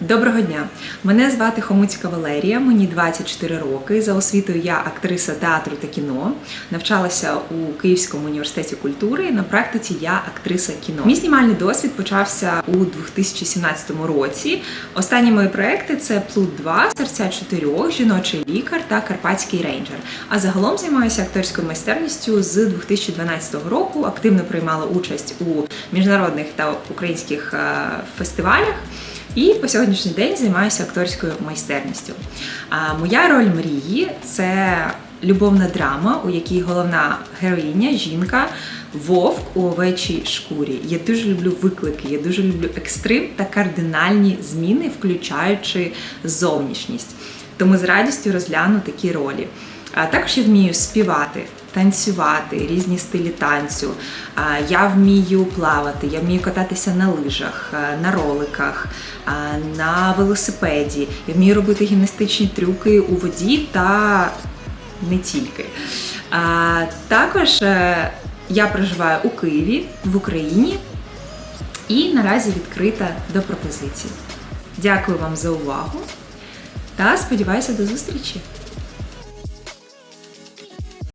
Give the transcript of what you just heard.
Доброго дня! Мене звати Хомуцька Валерія, мені 24 роки. За освітою я актриса театру та кіно. Навчалася у Київському університеті культури. На практиці я актриса кіно. Мій знімальний досвід почався у 2017 році. Останні мої проекти це Плут 2, серця чотирьох, жіночий лікар та Карпатський рейнджер. А загалом займаюся акторською майстерністю з 2012 року. Активно приймала участь у міжнародних та українських е, фестивалях. І по сьогоднішній день займаюся акторською майстерністю. А моя роль мрії це любовна драма, у якій головна героїня, жінка, вовк у овечій шкурі. Я дуже люблю виклики, я дуже люблю екстрим та кардинальні зміни, включаючи зовнішність. Тому з радістю розгляну такі ролі. А також я вмію співати, танцювати, різні стилі танцю. Я вмію плавати, я вмію кататися на лижах, на роликах, на велосипеді. Я вмію робити гімнастичні трюки у воді та не тільки. Також е, я проживаю у Києві, в Україні і наразі відкрита до пропозицій. Дякую вам за увагу та сподіваюся до зустрічі!